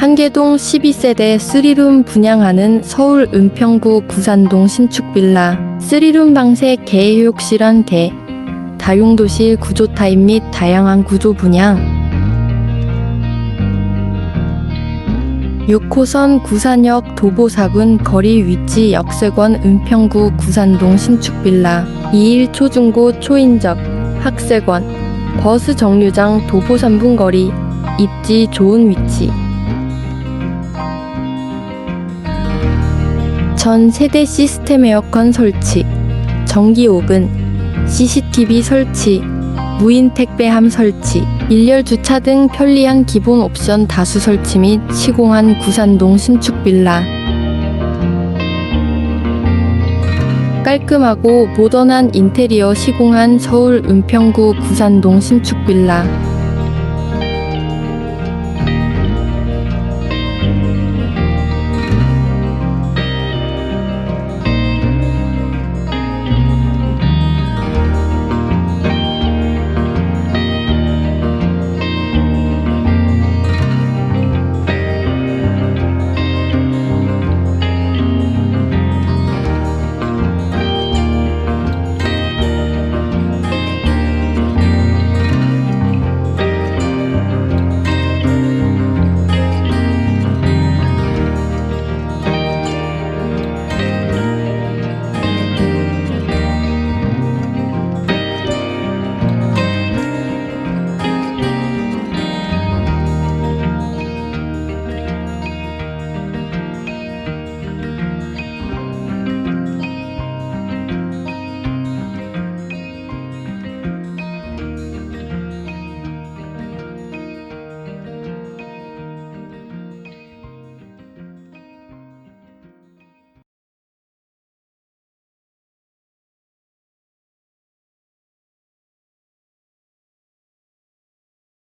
한계동 12세대 3룸 분양하는 서울 은평구 구산동 신축 빌라. 3룸 방세 개욕실한 개. 다용도실 구조 타입 및 다양한 구조 분양. 6호선 구산역 도보사군 거리 위치 역세권 은평구 구산동 신축 빌라. 2일 초중고 초인적 학세권. 버스 정류장 도보 3분 거리. 입지 좋은 위치 전 세대 시스템 에어컨 설치 전기 오븐 CCTV 설치 무인 택배함 설치 일렬 주차 등 편리한 기본 옵션 다수 설치 및 시공한 구산동 신축 빌라. 깔끔하고 모던한 인테리어 시공한 서울 은평구 구산동 신축 빌라